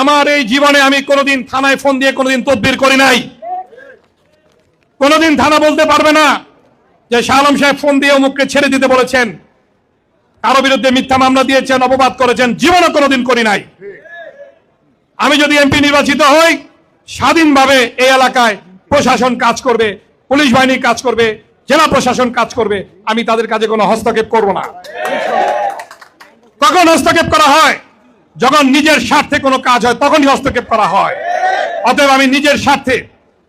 আমার এই জীবনে আমি কোনোদিন থানায় ফোন দিয়ে কোনোদিন তদবির করি নাই। কোনোদিন থানা বলতে পারবে না যে শাহ আলম সাহেব ফোন দিয়ে অমুককে ছেড়ে দিতে বলেছেন। কারও বিরুদ্ধে মিথ্যা মামলা দিয়েছেন, অপবাদ করেছেন, জীবনে কোনোদিন করি নাই। আমি যদি এমপি নির্বাচিত হই, স্বাধীনভাবে এই এলাকায় প্রশাসন কাজ করবে, পুলিশ বাহিনী কাজ করবে, জেলা প্রশাসন কাজ করবে, আমি তাদের কাজে কোনো হস্তক্ষেপ করব না। কখন হস্তক্ষেপ করা হয়? যখন নিজের স্বার্থে কোনো কাজ হয়, তখনই হস্তক্ষেপ করা হয়। অতএব আমি নিজের স্বার্থে,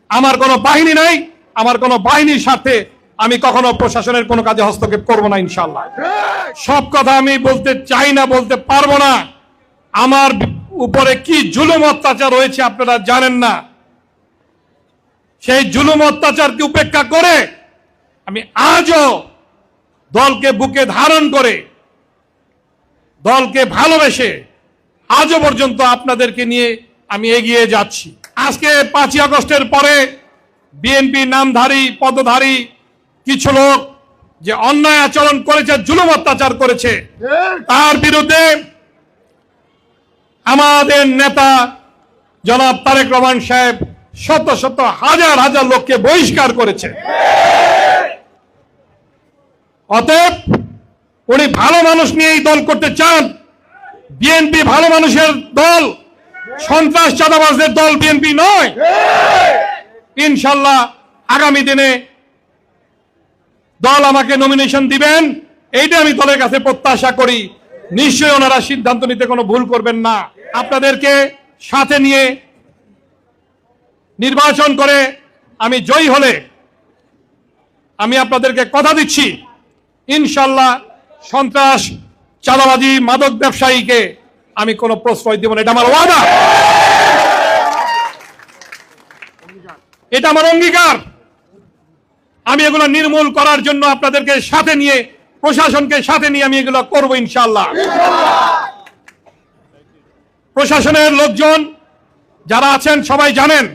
আমার কোনো বাহিনী নাই, আমার কোনো বাহিনীর স্বার্থে আমি কখনো প্রশাসনের কোনো কাজে হস্তক্ষেপ করব না ইনশাল্লাহ সব কথা আমি বলতে চাই না, বলতে পারব না। আমার উপরে কি জুলুম অত্যাচার হয়েছে আপনারা জানেন না। সেই জুলুম অত্যাচারকে উপেক্ষা করে? আমি আজও দলকে বুকে ধারণ করে, দলকে ভালোবেসে আজও পর্যন্ত আপনাদেরকে নিয়ে আমি এগিয়ে যাচ্ছি। আজকে পাঁচই আগস্টের পরে বিএনপি নামধারী পদধারী কিছু লোক যে অন্যায় আচরণ করেছে জুলুম অত্যাচার করেছে তার বিরুদ্ধে আমাদের নেতা জনাব তারেক রহমান সাহেব শত শত হাজার হাজার লোককে বহিষ্কার করেছে। অতএব উনি ভালো মানুষ নিয়ে এই দল করতে চান। বিএনপি ভালো মানুষের দল সন্ত্রাস চাঁদাবাজদের দল বিএনপি নয়। ইনশাল্লাহ আগামী দিনে দল আমাকে নমিনেশন দিবেন। এইটা আমি দলের কাছে প্রত্যাশা করি। নিশ্চয়ই ওনারা সিদ্ধান্ত নিতে কোনো ভুল করবেন না। আপনাদেরকে সাথে নিয়ে নির্বাচন করে আমি জয়ী হলে আমি আপনাদেরকে কথা দিচ্ছি। ইনশাল্লাহ সন্ত্রাস চাঁদাবাজি মাদক ব্যবসায়ীকে আমি কোনো প্রশ্রয় দেব না। এটা আমার ওয়াদা। এটা আমার অঙ্গীকার। আমি এগুলো নির্মূল করার জন্য আপনাদেরকে সাথে নিয়ে, প্রশাসনকে সাথে নিয়ে আমি এগুলো করব ইনশাল্লাহ প্রশাসনের লোকজন যারা আছেন সবাই জানেন।